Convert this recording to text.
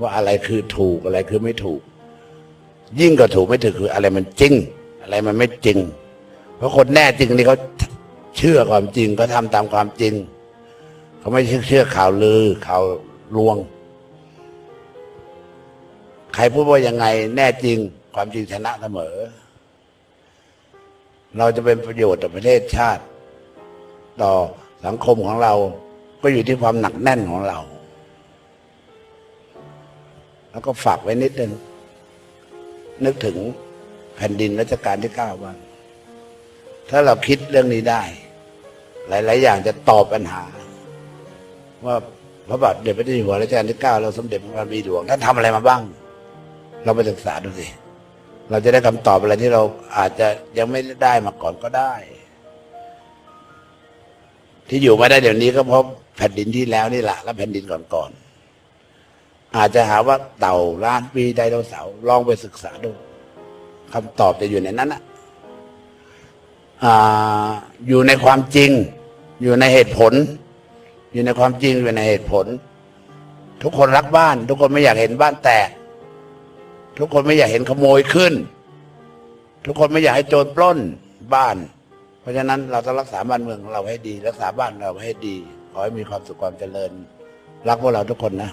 ว่าอะไรคือถูกอะไรคือไม่ถูก ยิ่งกว่าถูกไม่ถูกคืออะไรมันจริง อะไรมันไม่จริง เพราะคนแน่จริงนี่เขาเชื่อความจริงเขาทำตามความจริงเขาไม่เชื่อข่าวลือข่าวลวง ใครพูดว่ายังไง แน่จริง ความจริงชนะเสมอ เราจะเป็นประโยชน์ต่อประเทศชาติ ต่อสังคมของเรา ก็อยู่ที่ความหนักแน่นของเรา แล้วก็ฝากไว้นิดนึงนึกถึงแผ่นดินรัชกาลที่เก้าบ้างถ้าเราคิดเรื่องนี้ได้ หลาย ๆ อย่างจะตอบปัญหา ว่าพระบาทเด็จพระเจ้าอยู่หัวรัชกาลที่เก้าเราสมเด็จพระบรมีหลวงท่านทำอะไรมาบ้าง เราไปศึกษาดูสิเราจะได้คำตอบอะไรที่เราอาจจะยังไม่ได้มาก่อนก็ได้ ที่อยู่มาได้เดี๋ยวนี้ก็เพราะแผ่นดินที่แล้วนี่แหละและแผ่นดินก่อนๆ อาจจะหาว่าเต่าล้านปีไดโนเสาร์ลองไปศึกษาดูคำตอบจะอยู่ในนั้นนะอ่าอยู่ในความจริง อยู่ในเหตุผล อยู่ในความจริงอยู่ในเหตุผล ทุกคนรักบ้าน ทุกคนไม่อยากเห็นบ้านแตก ทุกคนไม่อยากเห็นขโมยขึ้น ทุกคนไม่อยากให้โจรปล้นบ้าน เพราะฉะนั้นเราต้องรักษาบ้านเมืองของเราให้ดี รักษาบ้านเราให้ดีขอให้มีความสุขความเจริญ รักพวกเราทุกคนนะ